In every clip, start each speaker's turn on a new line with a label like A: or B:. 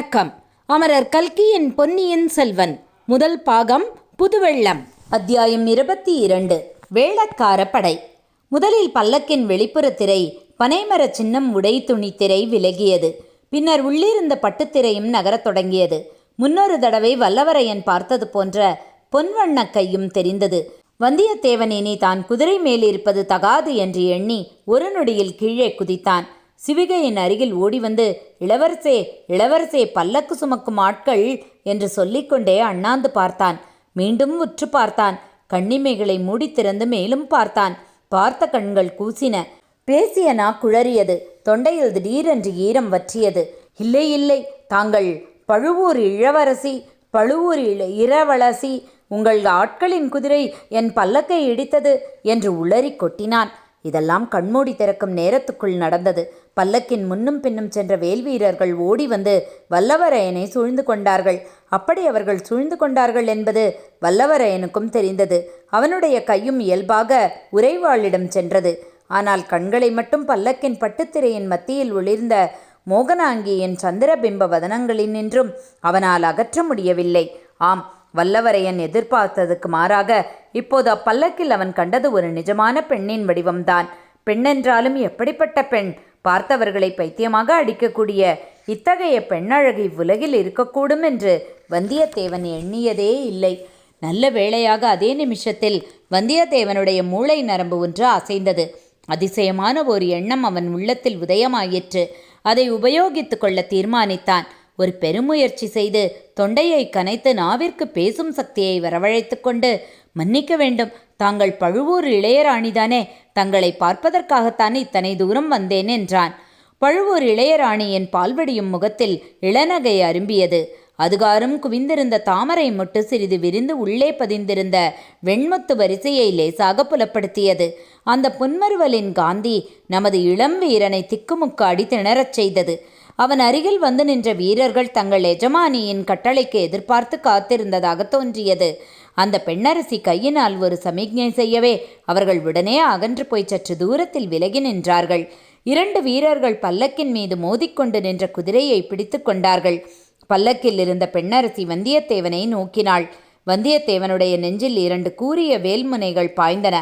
A: வணக்கம். அமரர் கல்கியின் பொன்னியின் செல்வன். முதல் பாகம் புதுவெள்ளம். அத்தியாயம் இருபத்தி இரண்டு வேளக்கார படை. முதலில் பல்லக்கின் வெளிப்புற திரை பனைமர சின்னம் உடை துணி திரை விலகியது. பின்னர் உள்ளிருந்த பட்டுத்திரையும் நகரத் தொடங்கியது. முன்னொரு தடவை வல்லவரையன் பார்த்தது போன்ற பொன்வண்ண கையும் தெரிந்தது. வந்தியத்தேவன் இனி தான் குதிரை மேல் இருப்பது தகாது என்று எண்ணி ஒரு நொடியில் கீழே குதித்தான். சிவிகையின் அருகில் ஓடி வந்து இளவரசே இளவரசே பல்லக்கு சுமக்கும் ஆட்கள் என்று சொல்லிக்கொண்டே அண்ணாந்து பார்த்தான். மீண்டும் உற்று பார்த்தான். கண்ணிமைகளை மூடி திறந்து மேலும் பார்த்தான். பார்த்த கண்கள் கூசின. பேசிய நா குழறியது. தொண்டையில் திடீரென்று ஈரம் வற்றியது. இல்லை இல்லை தாங்கள் பழுவூர் இளவரசி பழுவூர் இள இரவலசி உங்கள் ஆட்களின் குதிரை என் பல்லக்கை இடித்தது என்று உளறி கொட்டினான். இதெல்லாம் கண்மூடி திறக்கும் நேரத்துக்குள் நடந்தது. பல்லக்கின் முன்னும் பின்னும் சென்ற வேல்வீரர்கள் ஓடி வந்து வல்லவரையனை சூழ்ந்து கொண்டார்கள். அப்படி அவர்கள் சூழ்ந்து கொண்டார்கள் என்பது வல்லவரையனுக்கும் தெரிந்தது. அவனுடைய கையும் இயல்பாக உறைவாளிடம் சென்றது. ஆனால் கண்களை மட்டும் பல்லக்கின் பட்டுத்திரையின் மத்தியில் ஒளிர்ந்த மோகனாங்கியின் சந்திரபிம்ப வதனங்களினின்றும் அவனால் அகற்ற முடியவில்லை. ஆம் வல்லவரையன் எதிர்பார்த்ததுக்கு மாறாக இப்போது அப்பல்லக்கில் அவன் கண்டது ஒரு நிஜமான பெண்ணின் வடிவம்தான். பெண்ணென்றாலும் எப்படிப்பட்ட பெண்? பார்த்தவர்களை பைத்தியமாக அடிக்கக்கூடிய இத்தகைய பெண்ணழகி உலகில் இருக்கக்கூடும் என்று வந்தியத்தேவன் எண்ணியதே இல்லை. நல்ல வேளையாக அதே நிமிஷத்தில் வந்தியத்தேவனுடைய மூளை நரம்பு ஒன்று அசைந்தது. அதிசயமான ஒரு எண்ணம் அவன் உள்ளத்தில் உதயமாயிற்று. அதை உபயோகித்து கொள்ள தீர்மானித்தான். ஒரு பெருமுயற்சி செய்து தொண்டையை கனைத்து நாவிற்கு பேசும் சக்தியை வரவழைத்து கொண்டு மன்னிக்க வேண்டும். தாங்கள் பழுவூர் இளையராணிதானே? தங்களை பார்ப்பதற்காகத்தான் இத்தனை தூரம் வந்தேன் என்றான். பழுவூர் இளையராணியின் பால்வடியும் முகத்தில் இளநகை அரும்பியது. அதுகாரும் குவிந்திருந்த தாமரை மொட்டு சிறிது விரிந்து உள்ளே பதிந்திருந்த வெண்முத்து வரிசையை லேசாக புலப்படுத்தியது. அந்த புன்மருவலின் காந்தி நமது இளம் வீரனை திக்குமுக்காடி திணறச் செய்தது. அவன் அருகில் வந்து நின்ற வீரர்கள் தங்கள் எஜமானியின் கட்டளைக்கு எதிர்பார்த்து காத்திருந்ததாக தோன்றியது. அந்த பெண்ணரசி கையினால் ஒரு சமிக்ஞை செய்யவே அவர்கள் உடனே அகன்று போய் சற்று தூரத்தில் விலகி நின்றார்கள். இரண்டு வீரர்கள் பல்லக்கின் மீது மோதிக்கொண்டு நின்ற குதிரையை பிடித்து கொண்டார்கள். பல்லக்கில் இருந்த பெண்ணரசி வந்தியத்தேவனை நோக்கினாள். வந்தியத்தேவனுடைய நெஞ்சில் இரண்டு கூரிய வேல்முனைகள் பாய்ந்தன.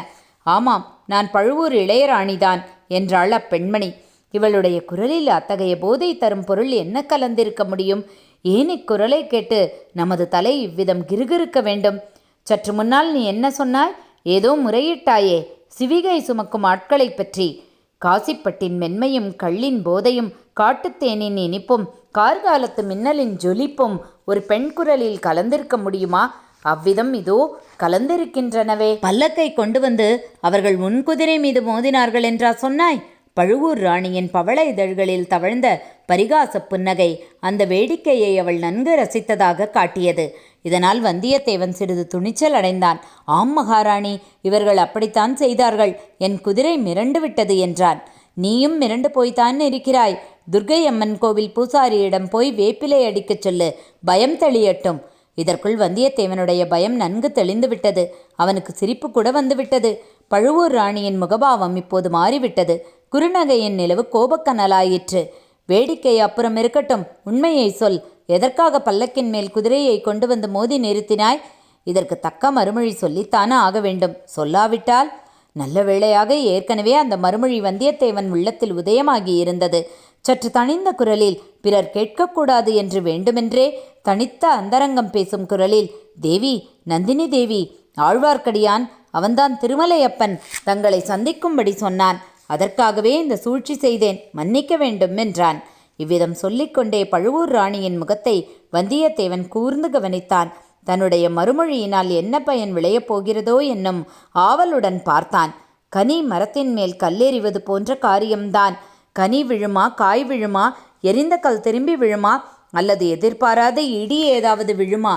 A: ஆமாம் நான் பழுவூர் இளையராணிதான் என்றாள் அப்பெண்மணி. இவளுடைய குரலில் அத்தகைய போதை தரும் பொருள் என்ன கலந்திருக்க முடியும்? ஏன் இக்குரலை கேட்டு நமது தலை இவ்விதம் கிருகிருக்க வேண்டும்? சற்று முன்னால் நீ என்ன சொன்னாய்? ஏதோ முறையிட்டாயே சிவிகை சுமக்கும் ஆட்களைப் பற்றி. காசிப்பட்டின் மென்மையும் கள்ளின் போதையும் காட்டுத்தேனின் இனிப்பும் கார்காலத்து மின்னலின் ஜொலிப்பும் ஒரு பெண் குரலில் கலந்திருக்க முடியுமா? அவ்விதம் இதோ கலந்திருக்கின்றனவே. பல்லக்கை கொண்டு வந்து அவர்கள் முன்குதிரை மீது மோதினார்கள் என்றா சொன்னாய் பழுவூர் ராணியின் பவள இதழ்களில் தவழ்ந்த பரிகாச புன்னகை அந்த வேடிக்கையை அவள் நன்கு ரசித்ததாக காட்டியது. இதனால் வந்தியத்தேவன் சிறிது துணிச்சல் அடைந்தான். ஆம் மகாராணி இவர்கள் அப்படித்தான் செய்தார்கள். என் குதிரை மிரண்டு விட்டது என்றான். நீயும் மிரண்டு போய்த்தான் இருக்கிறாய். துர்கை அம்மன் கோவில் பூசாரியிடம் போய் வேப்பிலை அடிக்கச் சொல்லு. பயம் தெளியட்டும். இதற்குள் வந்தியத்தேவனுடைய பயம் நன்கு தெளிந்து விட்டது. அவனுக்கு சிரிப்பு கூட வந்துவிட்டது பழுவூர் ராணியின் முகபாவம் இப்போது மாறிவிட்டது. குறுநகையின் நிலவு கோபக்கனலாயிற்று. வேடிக்கை அப்புறம் இருக்கட்டும். உண்மையை சொல். எதற்காக பல்லக்கின் மேல் குதிரையை கொண்டு வந்து மோதி நிறுத்தினாய்? இதற்கு தக்க மறுமொழி சொல்லித்தானே ஆக வேண்டும். சொல்லாவிட்டால்? நல்ல வேளையாக ஏற்கனவே அந்த மறுமொழி வந்தியத்தேவன் உள்ளத்தில் உதயமாகி இருந்தது. சற்று தணிந்த குரலில் பிறர் கேட்கக்கூடாது என்று வேண்டுமென்றே தனித்த அந்தரங்கம் பேசும் குரலில் தேவி நந்தினி தேவி ஆழ்வார்க்கடியான் அவன்தான் திருமலையப்பன் தங்களை சந்திக்கும்படி சொன்னான். அதற்காகவே இந்த சூழ்ச்சி செய்தேன் மன்னிக்க வேண்டும் என்றான். இவ்விதம் சொல்லிக்கொண்டே பழுவூர் ராணியின் முகத்தை வந்தியத்தேவன் கூர்ந்து கவனித்தான். தன்னுடைய மறுமொழியினால் என்ன பயன் விளையப் போகிறதோ என்னும் ஆவலுடன் பார்த்தான். கனி மரத்தின் மேல் கல்லெறிவது போன்ற காரியம்தான். கனி விழுமா காய் விழுமா எரிந்த கல் திரும்பி விழுமா அல்லது எதிர்பாராத இடி ஏதாவது விழுமா?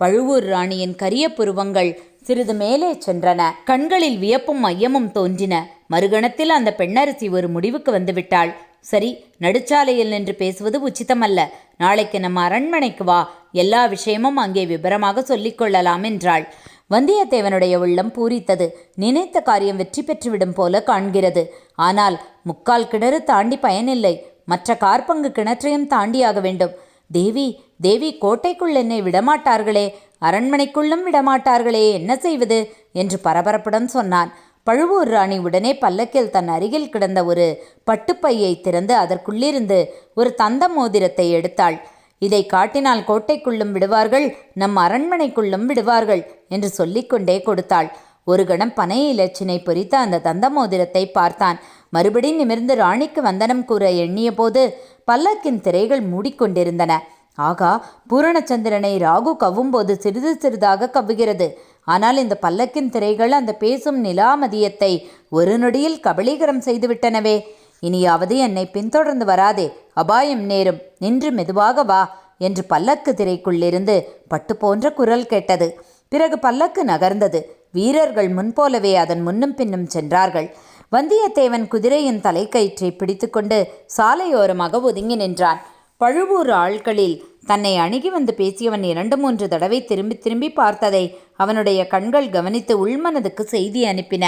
A: பழுவூர் ராணியின் கரிய புருவங்கள் சிறிது மேலே சென்றன. கண்களில் வியப்பும் மையமும் தோன்றின. மறுகணத்தில் அந்த பெண்ணரசி ஒரு முடிவுக்கு வந்துவிட்டாள். சரி நடுச்சாலையில் நின்று பேசுவது உச்சிதமல்ல. நாளைக்கு நம்ம அரண்மனைக்கு வா. எல்லா விஷயமும் அங்கே விபரமாக சொல்லிக்கொள்ளலாம் என்றாள். வந்தியத்தேவனுடைய உள்ளம் பூரித்தது. நினைத்த காரியம் வெற்றி பெற்றுவிடும் போல காண்கிறது. ஆனால் முக்கால் கிணறு தாண்டி பயனில்லை. மற்ற கார்பங்கு கிணற்றையும் தாண்டியாக வேண்டும். தேவி தேவி கோட்டைக்குள் என்னை விடமாட்டார்களே. அரண்மனைக்குள்ளும் விடமாட்டார்களே. என்ன செய்வது? என்று பரபரப்புடன் சொன்னான். பழுவூர் ராணி உடனே பல்லக்கில் தன் அருகில் கிடந்த ஒரு பட்டுப்பையை திறந்து அதற்குள்ளிருந்து ஒரு தந்த மோதிரத்தை எடுத்தாள். இதை காட்டினால் கோட்டைக்குள்ளும் விடுவார்கள் நம் அரண்மனைக்குள்ளும் விடுவார்கள் என்று சொல்லிக்கொண்டே கொடுத்தாள். ஒரு கணம் பனை இலச்சினை பொறித்த அந்த தந்த மோதிரத்தை பார்த்தான். மறுபடி நிமிர்ந்து ராணிக்கு வந்தனம் கூற எண்ணிய போது பல்லக்கின் திரைகள் மூடிக்கொண்டிருந்தன. ஆகா பூரணச்சந்திரனை ராகு கவ்வும்போது சிறிது சிறிதாக கவ்வுகிறது. ஆனால் இந்த பல்லக்கின் திரைகள் அந்த பேசும் நிலாமதியத்தை ஒரு நொடியில் கபளீகரம் செய்துவிட்டனவே. இனியாவது என்னை பின்தொடர்ந்து வராதே. அபாயம் நேரும். நின்று மெதுவாக வா என்று பல்லக்கு திரைக்குள்ளிருந்து பட்டு போன்ற குரல் கேட்டது. பிறகு பல்லக்கு நகர்ந்தது. வீரர்கள் முன்போலவே அதன் முன்னும் பின்னும் சென்றார்கள். வந்தியத்தேவன் குதிரையின் தலைக்கயிற்றை பிடித்துக்கொண்டு சாலையோரமாக ஒதுங்கி நின்றான். பழுவூர் ஆட்களில் தன்னை அணுகி வந்து பேசியவன் இரண்டு மூன்று தடவை திரும்பி திரும்பி பார்த்ததை அவனுடைய கண்கள் கவனித்து உள்மனதுக்கு செய்தி அனுப்பின.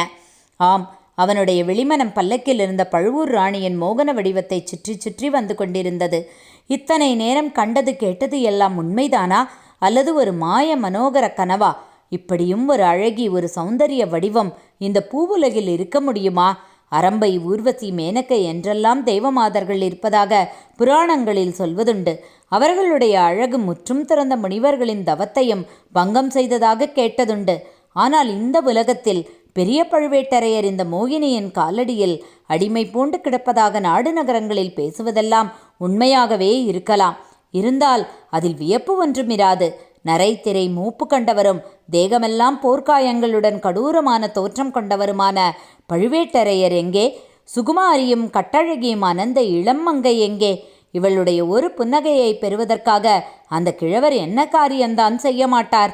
A: ஆம் அவனுடைய வெளிமனம் பல்லக்கில் இருந்த பழுவூர் ராணியின் மோகன வடிவத்தை சுற்றி சுற்றி வந்து கொண்டிருந்தது. இத்தனை நேரம் கண்டது கேட்டது எல்லாம் உண்மைதானா? அல்லது ஒரு மாய மனோகர கனவா? இப்படியும் ஒரு அழகி ஒரு சௌந்தரிய வடிவம் இந்த பூவுலகில் இருக்க முடியுமா? அரம்பை ஊர்வசி மேனக்கை என்றெல்லாம் தெய்வமாதர்கள் இருப்பதாக புராணங்களில் சொல்வதுண்டு. அவர்களுடைய அழகு முற்றும் திறந்த முனிவர்களின் தவத்தையும் பங்கம் செய்ததாக கேட்டதுண்டு. ஆனால் இந்த உலகத்தில் பெரிய பழுவேட்டரையர் இந்த மோகினியின் காலடியில் அடிமை பூண்டு கிடப்பதாக நாடு நகரங்களில் பேசுவதெல்லாம் உண்மையாகவே இருக்கலாம். இருந்தால் அதில் வியப்பு ஒன்றுமிராது. நரைத்திரை மூப்பு கண்டவரும் தேகமெல்லாம் போர்க்காயங்களுடன் கடூரமான தோற்றம் கொண்டவருமான பழுவேட்டரையர் எங்கே? சுகுமாரியும் கட்டழகியும் அனந்த இளம்மங்கை எங்கே? இவளுடைய ஒரு புன்னகையை பெறுவதற்காக அந்த கிழவர் என்ன காரியம்தான் செய்ய மாட்டார்?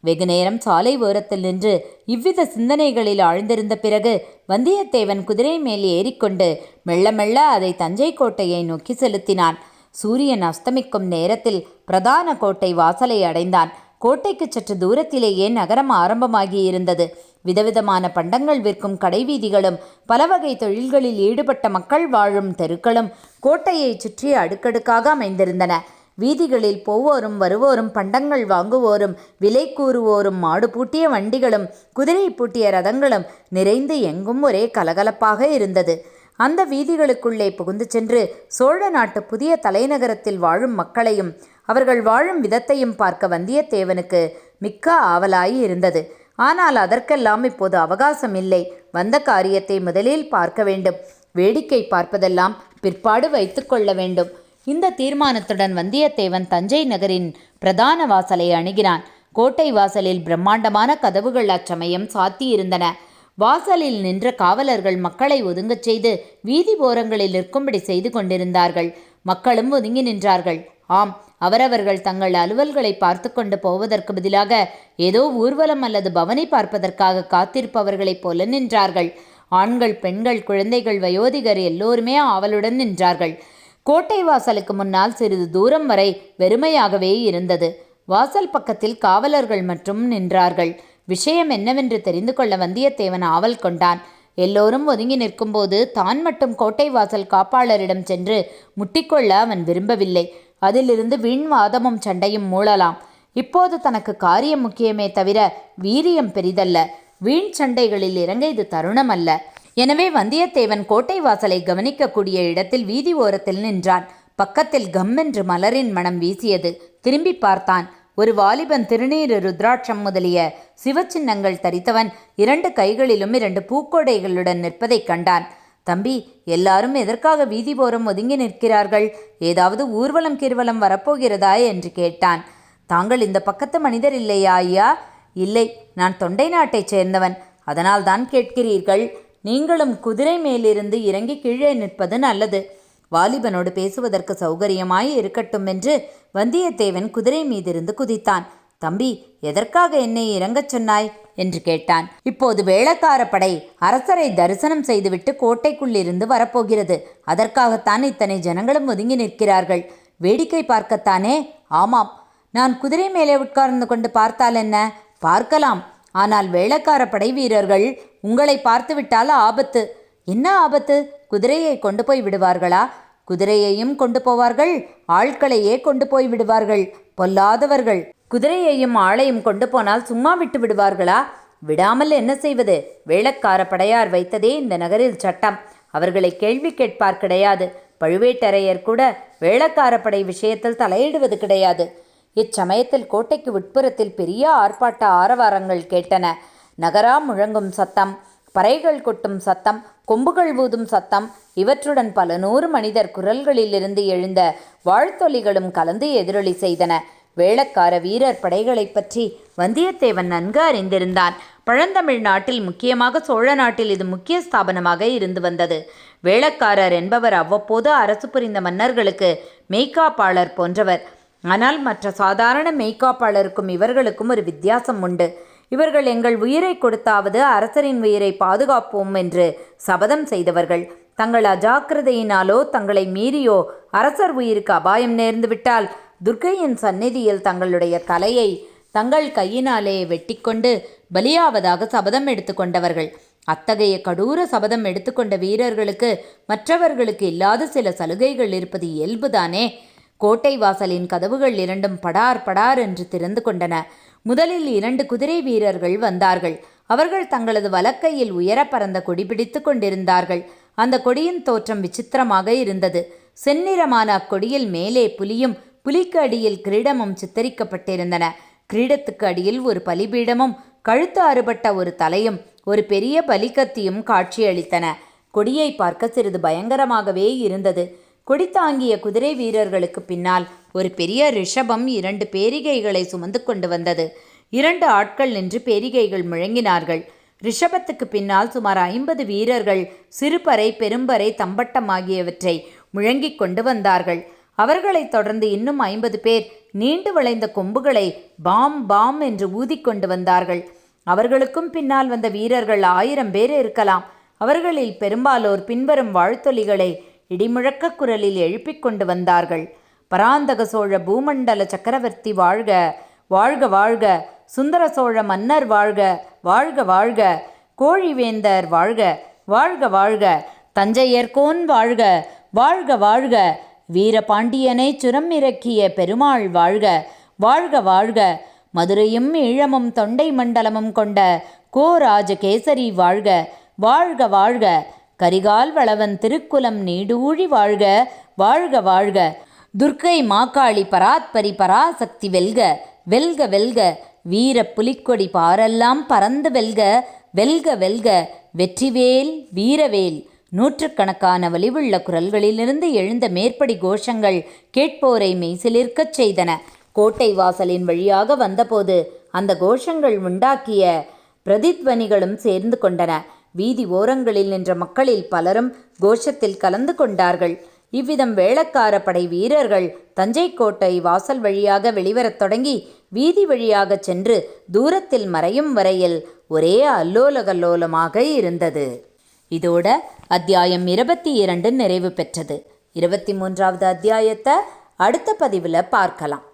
A: வெகு நேரம் சாலை ஓரத்தில் நின்று இவ்வித சிந்தனைகளில் ஆழ்ந்திருந்த பிறகு வந்தியத்தேவன் குதிரை மேல் ஏறிக்கொண்டு மெல்ல மெல்ல அதை தஞ்சை கோட்டையை நோக்கி செலுத்தினான். சூரியன் அஸ்தமிக்கும் நேரத்தில் பிரதான கோட்டை வாசலை அடைந்தான். கோட்டைக்கு சற்று தூரத்திலேயே நகரம் ஆரம்பமாகி இருந்தது விதவிதமான பண்டங்கள் விற்கும் கடைவீதிகளும் பல வகை தொழில்களில் ஈடுபட்ட மக்கள் வாழும் தெருக்களும் கோட்டையை சுற்றி அடுக்கடுக்காக அமைந்திருந்தன. வீதிகளில் போவோரும் வருவோரும் பண்டங்கள் வாங்குவோரும் விலை கூறுவோரும் மாடு பூட்டிய வண்டிகளும் குதிரை பூட்டிய ரதங்களும் நிறைந்து எங்கும் ஒரே கலகலப்பாக இருந்தது. அந்த வீதிகளுக்குள்ளே புகுந்து சென்று சோழ நாட்டு புதிய தலைநகரத்தில் வாழும் மக்களையும் அவர்கள் வாழும் விதத்தையும் பார்க்க வந்தியத்தேவனுக்கு மிக்க ஆவலாய் இருந்தது. ஆனால் அதற்கெல்லாம் இப்போது அவகாசம் இல்லை. வந்த காரியத்தை முதலில் பார்க்க வேண்டும். வேடிக்கை பார்ப்பதெல்லாம் பிற்பாடு வைத்துக்கொள்ள வேண்டும். இந்த தீர்மானத்துடன் வந்தியத்தேவன் தஞ்சை நகரின் பிரதான வாசலை அணுகினான். கோட்டை வாசலில் பிரம்மாண்டமான கதவுகள் அச்சமயம் சாத்தியிருந்தன. வாசலில் நின்ற காவலர்கள் மக்களை ஒதுங்கச் செய்து வீதி ஓரங்களில் நிற்கும்படி செய்து கொண்டிருந்தார்கள். மக்களும் ஒதுங்கி நின்றார்கள். ஆம் அவரவர்கள் தங்கள் அலுவல்களை பார்த்து கொண்டு போவதற்கு பதிலாக ஏதோ ஊர்வலம் அல்லது பவனி பார்ப்பதற்காக காத்திருப்பவர்களைப் போல நின்றார்கள். ஆண்கள் பெண்கள் குழந்தைகள் வயோதிகர் எல்லோருமே ஆவலுடன் நின்றார்கள். கோட்டை வாசலுக்கு முன்னால் சிறிது தூரம் வரை வெறுமையாகவே இருந்தது. வாசல் பக்கத்தில் காவலர்கள் மற்றும் நின்றார்கள். விஷயம் என்னவென்று தெரிந்து கொள்ள வந்தியத்தேவன் ஆவல் கொண்டான். எல்லோரும் ஒதுங்கி நிற்கும்போது தான் மட்டும் கோட்டை வாசல் காப்பாளரிடம் சென்று முட்டிக்கொள்ள அவன் விரும்பவில்லை. அதிலிருந்து வீண் வாதமும் சண்டையும் மூழலாம். இப்போது தனக்கு காரியம் முக்கியமே தவிர வீரியம் பெரிதல்ல. வீண் சண்டைகளில் இறங்க இது தருணம் அல்ல எனவே வந்தியத்தேவன் கோட்டை வாசலை கவனிக்கக்கூடிய இடத்தில் வீதி ஓரத்தில் நின்றான். பக்கத்தில் கம்மென்று மலரின் மனம் வீசியது. திரும்பி பார்த்தான். ஒரு வாலிபன் திருநீறு ருத்ராட்சம் முதலிய சிவச்சின்னங்கள் தரித்தவன் இரண்டு கைகளிலும் இரண்டு பூக்கோடைகளுடன் நிற்பதைக் கண்டான். தம்பி எல்லாரும் எதற்காக வீதி போரம் ஒதுங்கி நிற்கிறார்கள்? ஏதாவது ஊர்வலம் கிர்வலம் வரப்போகிறதா? என்று கேட்டான். தாங்கள் இந்த பக்கத்து மனிதர் இல்லையா ஐயா? இல்லை நான் தொண்டை நாட்டைச் சேர்ந்தவன். அதனால் தான் கேட்கிறீர்கள். நீங்களும் குதிரை மேலிருந்து இறங்கி கீழே நிற்பது நல்லது. வாலிபனோடு பேசுவதற்கு சௌகரியமாய் இருக்கட்டும் என்று வந்தியத்தேவன் குதிரை மீதிருந்து குதித்தான். தம்பி எதற்காக என்னை இறங்கச் சொன்னாய்? என்று கேட்டான். இப்போது வேளக்கார படை அரசரை தரிசனம் செய்துவிட்டு கோட்டைக்குள்ளிருந்து வரப்போகிறது. அதற்காகத்தான் இத்தனை ஜனங்களும் ஒதுங்கி நிற்கிறார்கள். வேடிக்கை பார்க்கத்தானே? ஆமாம். நான் குதிரை மேலே உட்கார்ந்து கொண்டு பார்த்தால் என்ன? பார்க்கலாம். ஆனால் வேளக்கார படை வீரர்கள் உங்களை பார்த்துவிட்டால் ஆபத்து. என்ன ஆபத்து? குதிரையை கொண்டு போய் விடுவார்களா? குதிரையையும் கொண்டு போவார்கள் ஆட்களையே கொண்டு போய் விடுவார்கள் பொல்லாதவர்கள். குதிரையையும் ஆளையும் கொண்டு போனால் சும்மா விட்டு விடுவார்களா? விடாமல் என்ன செய்வது? வேளக்கார படையார் வைத்ததே இந்த நகரில் சட்டம். அவர்களை கேள்வி கேட்பார் கிடையாது. பழுவேட்டரையர் கூட வேளக்கார படை விஷயத்தில் தலையிடுவது கிடையாது. இச்சமயத்தில் கோட்டைக்கு உட்புறத்தில் பெரிய ஆர்ப்பாட்ட ஆரவாரங்கள் கேட்டன. நகரா முழங்கும் சத்தம். பறைகள் கொட்டும் சத்தம் கொம்புகள் ஊதும் சத்தம் இவற்றுடன் பல நூறு மனிதர் குரல்களிலிருந்து எழுந்த வாழ்த்தொலிகளும் கலந்து எதிரொலி செய்தன. வேளக்கார வீரர் படைகளைப் பற்றி வந்தியத்தேவன் நன்கு அறிந்திருந்தான். பழந்தமிழ் நாட்டில் முக்கியமாக சோழ நாட்டில் இது முக்கிய ஸ்தாபனமாக இருந்து வந்தது. வேளக்காரர் என்பவர் அவ்வப்போது அரசு புரிந்த மன்னர்களுக்கு மெய்காப்பாளர் போன்றவர். ஆனால் மற்ற சாதாரண மெய்காப்பாளருக்கும் இவர்களுக்கும் ஒரு வித்தியாசம் உண்டு. இவர்கள் எங்கள் உயிரை கொடுத்தாவது அரசரின் உயிரை பாதுகாப்போம் என்று சபதம் செய்தவர்கள். தங்கள் அஜாக்கிரதையினாலோ தங்களை மீறியோ அரசர் உயிருக்கு அபாயம் நேர்ந்துவிட்டால் துர்க்கையின் சந்நிதியில் தங்களுடைய தலையை தங்கள் கையினாலே வெட்டிக்கொண்டு பலியாவதாக சபதம் எடுத்துக்கொண்டவர்கள் அத்தகைய கடூர சபதம் எடுத்துக்கொண்ட வீரர்களுக்கு மற்றவர்களுக்கு இல்லாத சில சலுகைகள் இருப்பது இயல்புதானே? கோட்டை வாசலின் கதவுகள் இரண்டும் படார் படார் என்று திறந்து கொண்டன. முதலில் இரண்டு குதிரை வீரர்கள் வந்தார்கள். அவர்கள் தங்களது வலக்கையில் உயர பறந்த கொடி பிடித்து கொண்டிருந்தார்கள். அந்த கொடியின் தோற்றம் விசித்திரமாக இருந்தது. செந்நிறமான அக்கொடியில் மேலே புலியும் புலிக்கு அடியில் கிரீடமும் சித்தரிக்கப்பட்டிருந்தன. கிரீடத்துக்கு அடியில் ஒரு பலிபீடமும் கழுத்து அறுபட்ட ஒரு தலையும் ஒரு பெரிய பலிக்கத்தியும் காட்சியளித்தன. கொடியை பார்க்க சிறிது பயங்கரமாகவே இருந்தது. கொடி தாங்கிய குதிரை வீரர்களுக்கு பின்னால் ஒரு பெரிய ரிஷபம் இரண்டு பேரிகைகளை சுமந்து கொண்டு வந்தது. இரண்டு ஆட்கள் நின்று பேரிகைகள் முழங்கினார்கள். ரிஷபத்துக்கு பின்னால் சுமார் ஐம்பது வீரர்கள் சிறுபறை பெரும்பறை தம்பட்டம் ஆகியவற்றை முழங்கிக் கொண்டு வந்தார்கள். அவர்களைத் தொடர்ந்து இன்னும் ஐம்பது பேர் நீண்டு வளைந்த கொம்புகளை பாம் பாம் என்று ஊதிக்கொண்டு வந்தார்கள். அவர்களுக்கும் பின்னால் வந்த வீரர்கள் ஆயிரம் பேர் இருக்கலாம். அவர்களில் பெரும்பாலோர் பின்வரும் வாழ்த்தொலிகளை இடிமுழக்க குரலில் எழுப்பிக் கொண்டு வந்தார்கள். பராந்தக சோழ பூமண்டல சக்கரவர்த்தி வாழ்க வாழ்க வாழ்க. சுந்தர சோழ மன்னர் வாழ்க வாழ்க வாழ்க. கோழிவேந்தர் வாழ்க வாழ்க வாழ்க. தஞ்சையர்கோன் வாழ்க வாழ்க வாழ்க. வீரபாண்டியனை சுரம் இறக்கிய பெருமாள் வாழ்க வாழ்க வாழ்க. மதுரையும் ஈழமும் தொண்டை மண்டலமும் கொண்ட கோ ராஜகேசரி வாழ்க வாழ்க வாழ்க. கரிகால் வளவன் திருக்குலம் நீடூழி வாழ்க வாழ்க வாழ்க. துர்க்கை மாக்காளி பராத்பரி பராசக்தி வெல்க வெல்க வெல்க வீர புலிக்கொடி பாரெல்லாம் பறந்து வெல்க வெல்க வெல்க வெற்றிவேல் வீரவேல். நூற்றுக்கணக்கான வலிவுள்ள குரல்களிலிருந்து எழுந்த மேற்படி கோஷங்கள் கேட்போரை மெய்சிலிருக்கச் செய்தன. கோட்டை வாசலின் வழியாக வந்தபோது அந்த கோஷங்கள் உண்டாக்கிய பிரதித்வனிகளும் சேர்ந்து கொண்டன. வீதி ஓரங்களில் நின்ற மக்களில் பலரும் கோஷத்தில் கலந்து கொண்டார்கள். இவ்விதம் வேளக்கார படை வீரர்கள் தஞ்சை கோட்டை வாசல் வழியாக வெளிவரத் தொடங்கி வீதி வழியாகச் சென்று தூரத்தில் மறையும் வரையில் ஒரே அல்லோலகல்லோலமாக இருந்தது. இதோட அத்தியாயம் இருபத்தி இரண்டு நிறைவு பெற்றது. இருபத்தி மூன்றாவது அத்தியாயத்தை அடுத்த பதிவில் பார்க்கலாம்.